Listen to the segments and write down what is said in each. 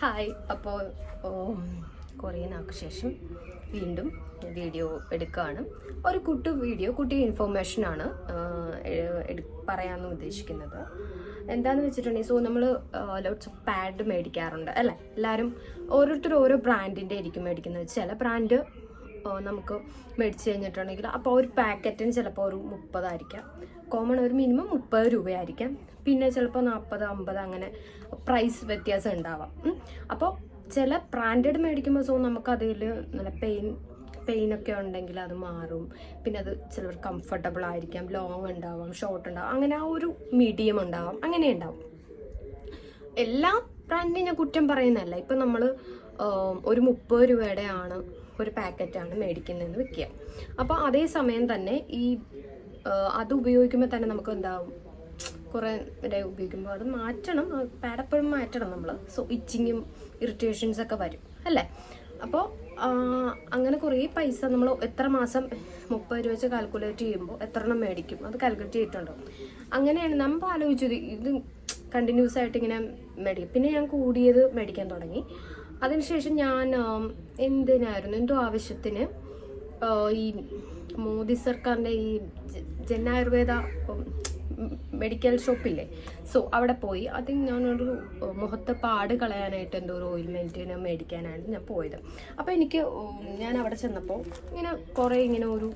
Hi അപ്പോൾ കുറേ നാൾക്ക് ശേഷം വീണ്ടും വീഡിയോ എടുക്കുകയാണ് ഒരു കുട്ടി വീഡിയോ കുട്ടി ഇൻഫോർമേഷൻ ആണ് പറയാമെന്ന് ഉദ്ദേശിക്കുന്നത്. എന്താന്ന് വെച്ചിട്ടുണ്ടെങ്കിൽ സോ നമ്മൾ ലോട്ട്സ് ഓഫ് പാഡ് മേടിക്കാറുണ്ട് അല്ലേ? എല്ലാവരും ഓരോരുത്തരും ഓരോ ബ്രാൻഡിന്റെ ആയിരിക്കും മേടിക്കുന്നത്. ചില ബ്രാൻഡ് നമുക്ക് മേടിച്ച് കഴിഞ്ഞിട്ടുണ്ടെങ്കിൽ അപ്പോൾ ഒരു പാക്കറ്റിന് ചിലപ്പോൾ ഒരു മുപ്പതായിരിക്കാം. കോമൺ ഒരു മിനിമം മുപ്പത് രൂപയായിരിക്കാം. പിന്നെ ചിലപ്പോൾ നാൽപ്പത് അമ്പത് അങ്ങനെ പ്രൈസ് വ്യത്യാസം ഉണ്ടാവാം. അപ്പോൾ ചില ബ്രാൻഡഡ് മേടിക്കുമ്പോൾ സോ നമുക്ക് അതിൽ നല്ല പെയിൻ പെയിനൊക്കെ ഉണ്ടെങ്കിൽ അത് മാറും. പിന്നെ അത് ചിലവർ കംഫർട്ടബിൾ ആയിരിക്കാം ലോങ് ഉണ്ടാവാം ഷോർട്ട് ഉണ്ടാവും. അങ്ങനെ ആ ഒരു മീഡിയം ഉണ്ടാവാം. അങ്ങനെ ഉണ്ടാവും. എല്ലാ ബ്രാൻഡിനും ഞാൻ കുറ്റം പറയുന്നതല്ല. ഇപ്പം നമ്മൾ ഒരു മുപ്പത് രൂപയുടെ ആണ് ഒരു പാക്കറ്റാണ് മേടിക്കുന്നതെന്ന് വെക്കുക. അപ്പോൾ അതേ സമയം തന്നെ ഈ അത് ഉപയോഗിക്കുമ്പോൾ തന്നെ നമുക്ക് എന്താവും കുറേ ഇവിടെ ഉപയോഗിക്കുമ്പോൾ അത് മാറ്റണം. പാടപ്പോഴും മാറ്റണം നമ്മൾ. സോ ഇച്ചിങ്ങും ഇറിറ്റേഷൻസ് ഒക്കെ വരും അല്ലേ? അപ്പോൾ അങ്ങനെ കുറേ പൈസ നമ്മൾ എത്ര മാസം മുപ്പത് രൂപ വെച്ച് കാൽക്കുലേറ്റ് ചെയ്യുമ്പോൾ എത്ര എണ്ണം മേടിക്കും? അത് കാൽക്കുലേറ്റ് ചെയ്തിട്ടുണ്ടോ? അങ്ങനെയാണ് നമ്മൾ ആലോചിച്ചത്. ഇത് കണ്ടിന്യൂസ് ആയിട്ട് ഇങ്ങനെ മേടിക്കും. പിന്നെ ഞാൻ കൂടിയത് മേടിക്കാൻ തുടങ്ങി. അതിനുശേഷം ഞാൻ എന്തിനായിരുന്നു? എന്തോ ആവശ്യത്തിന് ഈ മോദി സർക്കാരിന്റെ ഈ ജനായുർവേദ മെഡിക്കൽ ഷോപ്പില്ലേ? സോ അവിടെ പോയി. അത് ഞാനൊരു മുഖത്ത് പാട് കളയാനായിട്ട് എന്തോ ഒരു ഓയിൽമെന്റിന് മേടിക്കാനാണ് ഞാൻ പോയത്. അപ്പോൾ എനിക്ക് ഞാൻ അവിടെ ചെന്നപ്പോൾ ഇങ്ങനെ കുറേ ഇങ്ങനെ ഒരു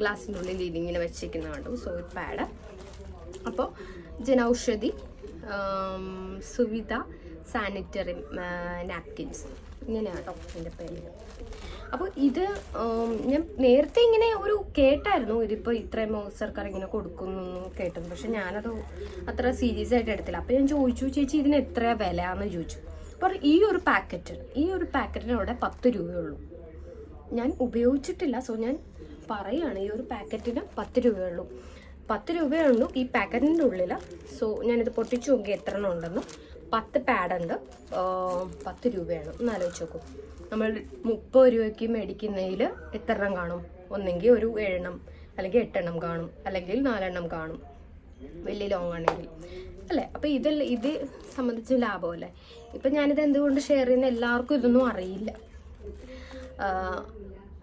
ഗ്ലാസ്സിന്റെ ഉള്ളിൽ ഇതിങ്ങനെ വെച്ചിരിക്കുന്ന കണ്ടു സോ പാഡ്. അപ്പോൾ ജനൌഷധി സുവിധ സാനിറ്ററി നാപ്കിൻസ് ഇങ്ങനെയാണ് കേട്ടോ എന്റെ പേര്. അപ്പോൾ ഇത് ഞാൻ നേരത്തെ ഇങ്ങനെ ഒരു കേട്ടായിരുന്നു. ഇതിപ്പോൾ ഇത്രയും സർക്കാർ ഇങ്ങനെ കൊടുക്കുന്നു കേട്ടത്. പക്ഷെ ഞാനത് അത്ര സീരിയസ് ആയിട്ട് എടുത്തില്ല. അപ്പോൾ ഞാൻ ചോദിച്ചു ചേച്ചി ഇതിന് എത്ര വിലയാണെന്ന് ചോദിച്ചു. അപ്പോൾ ഈ ഒരു പാക്കറ്റ് ഈ ഒരു പാക്കറ്റിന് അവിടെ പത്ത് രൂപയുള്ളൂ. ഞാൻ ഉപയോഗിച്ചിട്ടില്ല. സോ ഞാൻ പറയാണ് ഈ ഒരു പാക്കറ്റിന് പത്ത് രൂപയുള്ളൂ. പത്ത് രൂപയുള്ളൂ ഈ പാക്കറ്റിന്റെ ഉള്ളിൽ സോ ഞാനിത് പൊട്ടിച്ചു നോക്കി എത്ര എണ്ണം ഉണ്ടെന്ന്. പത്ത് പാഡുണ്ട് പത്ത് രൂപയാണ്. ഒന്ന് ആലോചിച്ച് നോക്കും. നമ്മൾ മുപ്പത് രൂപയ്ക്ക് മേടിക്കുന്നതിൽ എത്ര എണ്ണം കാണും? ഒന്നെങ്കിൽ ഒരു ഏഴെണ്ണം അല്ലെങ്കിൽ എട്ടെണ്ണം കാണും അല്ലെങ്കിൽ നാലെണ്ണം കാണും. വലിയ ലോങ് ആണെങ്കിൽ. അല്ലേ? അപ്പോൾ ഇതല്ല ഇത് സംബന്ധിച്ച് ലാഭമല്ലേ? ഇപ്പം ഞാനിത് എന്തുകൊണ്ട് ഷെയർ ചെയ്യുന്ന? എല്ലാവർക്കും ഇതൊന്നും അറിയില്ല.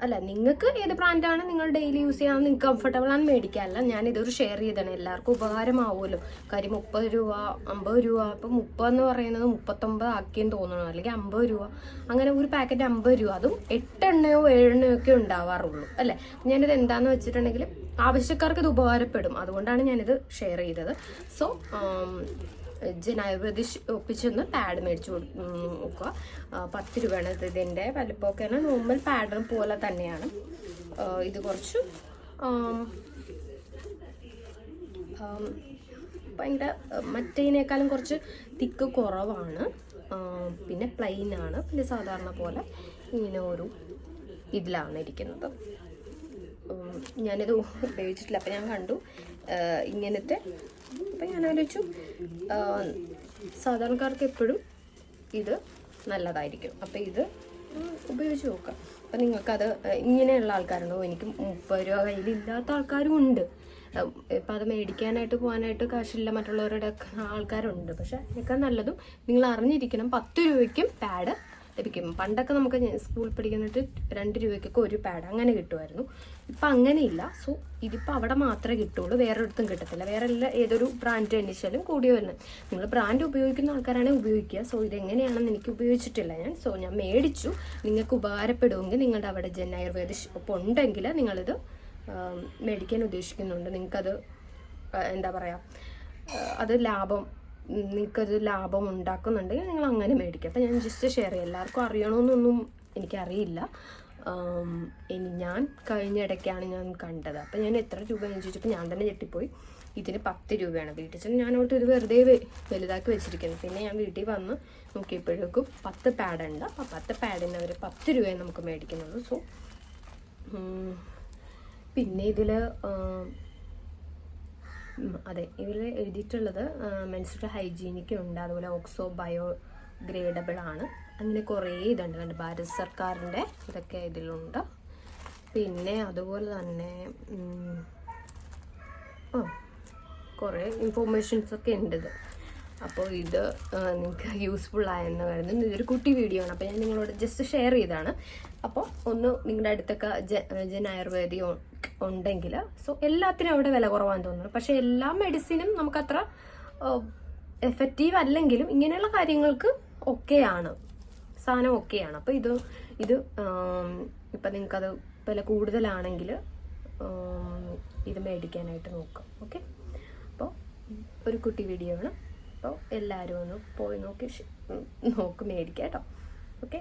അല്ല നിങ്ങൾക്ക് ഏത് ബ്രാൻഡാണ് നിങ്ങൾ ഡെയിലി യൂസ് ചെയ്യാൻ നിങ്ങൾക്ക് കംഫർട്ടബിൾ ആണ് മേടിക്കാനല്ല. ഇതൊരു ഷെയർ ചെയ്താണ് എല്ലാവർക്കും ഉപകാരമാവുമല്ലോ. കാര്യം മുപ്പത് രൂപ അമ്പത് രൂപ ഇപ്പം മുപ്പതെന്ന് പറയുന്നത് മുപ്പത്തൊമ്പത് ആക്കിയെന്ന് തോന്നണം അല്ലെങ്കിൽ അമ്പത് രൂപ. അങ്ങനെ ഒരു പാക്കറ്റ് അമ്പത് രൂപ. അതും എട്ടെണ്ണയോ ഏഴെണ്ണയോ ഒക്കെ ഉണ്ടാവാറുള്ളൂ. അല്ലേ? ഞാനിത് എന്താണെന്ന് വെച്ചിട്ടുണ്ടെങ്കിൽ ആവശ്യക്കാർക്ക് ഇത് ഉപകാരപ്പെടും. അതുകൊണ്ടാണ് ഞാനിത് ഷെയർ ചെയ്തത്. സോ ജനായുർവേദി ഒപ്പിച്ചൊന്ന് പാഡ് മേടിച്ചു കൊടുക്കുക പത്ത് രൂപയാണ് ഇത് ഇതിന്റെ വലുപ്പമൊക്കെ നോർമൽ പാഡ് പോലെ തന്നെയാണ്. ഇത് കുറച്ച് ഭയങ്കര മറ്റേതിനേക്കാളും കുറച്ച് തിക്ക് കുറവാണ്. പിന്നെ പ്ലെയിൻ ആണ്. പിന്നെ സാധാരണ പോലെ ഇങ്ങനെ ഒരു ഇതിലാണ് ഇരിക്കുന്നത്. ഞാനിത് ഉപയോഗിച്ചിട്ടില്ല. അപ്പം ഞാൻ കണ്ടു. ഇങ്ങനത്തെ അപ്പം ഞാൻ ആലോചിച്ചു സാധാരണക്കാർക്ക് എപ്പോഴും ഇത് നല്ലതായിരിക്കും. അപ്പം ഇത് ഉപയോഗിച്ച് നോക്കാം. അപ്പം നിങ്ങൾക്കത് ഇങ്ങനെയുള്ള ആൾക്കാരുണ്ടോ? എനിക്ക് മുപ്പത് രൂപ കയ്യിലില്ലാത്ത ആൾക്കാരും ഉണ്ട്. ഇപ്പം അത് മേടിക്കാനായിട്ട് പോകാനായിട്ട് കാശില്ല മറ്റുള്ളവരുടെ ആൾക്കാരുണ്ട്. പക്ഷെ അതിനേക്കാൾ നല്ലതും നിങ്ങൾ അറിഞ്ഞിരിക്കണം പത്ത് രൂപയ്ക്കും പാഡ് ലഭിക്കും. പണ്ടൊക്കെ നമുക്ക് സ്കൂളിൽ പഠിക്കുന്നിട്ട് രണ്ട് രൂപയ്ക്കൊക്കെ ഒരു പാഡ് അങ്ങനെ കിട്ടുമായിരുന്നു. ഇപ്പം അങ്ങനെയില്ല. സോ ഇതിപ്പോൾ അവിടെ മാത്രമേ കിട്ടുള്ളൂ. വേറെ ഒരിടത്തും കിട്ടത്തില്ല. വേറെ എല്ലാ ഏതൊരു ബ്രാൻഡ് അന്വേഷിച്ചാലും കൂടി വരുന്നത് നിങ്ങൾ ബ്രാൻഡ് ഉപയോഗിക്കുന്ന ആൾക്കാരാണെങ്കിൽ ഉപയോഗിക്കുക. സോ ഇതെങ്ങനെയാണെന്ന് എനിക്ക് ഉപയോഗിച്ചിട്ടില്ല ഞാൻ. സോ ഞാൻ മേടിച്ചു. നിങ്ങൾക്ക് ഉപകാരപ്പെടുമെങ്കിൽ നിങ്ങളുടെ അവിടെ ജൻ ആയുർവേദ ഷോപ്പ് ഉണ്ടെങ്കിൽ നിങ്ങളിത് മേടിക്കാൻ ഉദ്ദേശിക്കുന്നുണ്ട്. നിങ്ങൾക്കത് എന്താ പറയുക അത് ലാഭം ഉം, നിങ്ങൾക്കത് ലാഭം ഉണ്ടാക്കുന്നുണ്ടെങ്കിൽ നിങ്ങൾ അങ്ങനെ മേടിക്കുക അപ്പം ഞാൻ ജസ്റ്റ് ഷെയർ ചെയ്യാം. എല്ലാവർക്കും അറിയണമെന്നൊന്നും എനിക്കറിയില്ല. ഇനി ഞാൻ കഴിഞ്ഞ ഇടയ്ക്കാണ് ഞാൻ കണ്ടത്. അപ്പം ഞാൻ എത്ര രൂപ എന്ന് ചോദിച്ചപ്പോൾ ഞാൻ തന്നെ ഞെട്ടിപ്പോയി. ഇതിന് പത്ത് രൂപയാണ്. വീട്ടിൽ ചെന്ന് ഞാൻ അവിടെ ഇത് വെറുതെ വലുതാക്കി വെച്ചിരിക്കുന്നത് പിന്നെ ഞാൻ വീട്ടിൽ വന്ന് നോക്കിയപ്പോഴേക്കും പത്ത് പാഡുണ്ട് അപ്പം പത്ത് പാഡിന് അവർ പത്ത് രൂപയെ നമുക്ക് മേടിക്കുന്നുള്ളൂ സോ പിന്നെ ഇതിൽ അതെ ഇതിൽ എഴുതിയിട്ടുള്ളത് മെൻസ്ട്രൽ ഹൈജീനിക്ക് ഉണ്ട്. അതുപോലെ ഓക്സോ ബയോ ഗ്രേഡബിൾ ആണ്. അങ്ങനെ കുറേ ഇതുണ്ട്. കണ്ട്? ഭാരത് സർക്കാരിന്റെ ഇതൊക്കെ ഇതിലുണ്ട്. പിന്നെ അതുപോലെ തന്നെ ആ കുറേ ഇൻഫോർമേഷൻസ് ഒക്കെ ഉണ്ട് ഇത്. അപ്പോൾ ഇത് നിങ്ങൾക്ക് യൂസ്ഫുൾ ആയെന്ന് കരുതുന്നു. ഇതൊരു കുട്ടി വീഡിയോ ആണ്. അപ്പോൾ ഞാൻ നിങ്ങളോട് ജസ്റ്റ് ഷെയർ ചെയ്താണ് അപ്പോൾ ഒന്ന് നിങ്ങളുടെ അടുത്തൊക്കെ ജൻ ആയുർവേദി ഉണ്ടെങ്കിൽ സോ എല്ലാത്തിനും അവിടെ വില കുറവാന്ന് തോന്നുന്നു. പക്ഷേ എല്ലാ മെഡിസിനും നമുക്കത്ര എഫക്റ്റീവ് അല്ലെങ്കിലും ഇങ്ങനെയുള്ള കാര്യങ്ങൾക്ക് ഒക്കെയാണ്. സാധനം ഒക്കെയാണ്. അപ്പോൾ ഇത് ഇത് ഇപ്പം നിങ്ങൾക്കത് വില കൂടുതലാണെങ്കിൽ ഇത് മേടിക്കാനായിട്ട് നോക്കാം. ഓക്കെ അപ്പോൾ ഒരു കുട്ടി വീഡിയോ ആണ്. അപ്പോൾ എല്ലാവരും ഒന്ന് പോയി നോക്കി നോക്ക് മേടിക്കാം കേട്ടോ. ഓക്കെ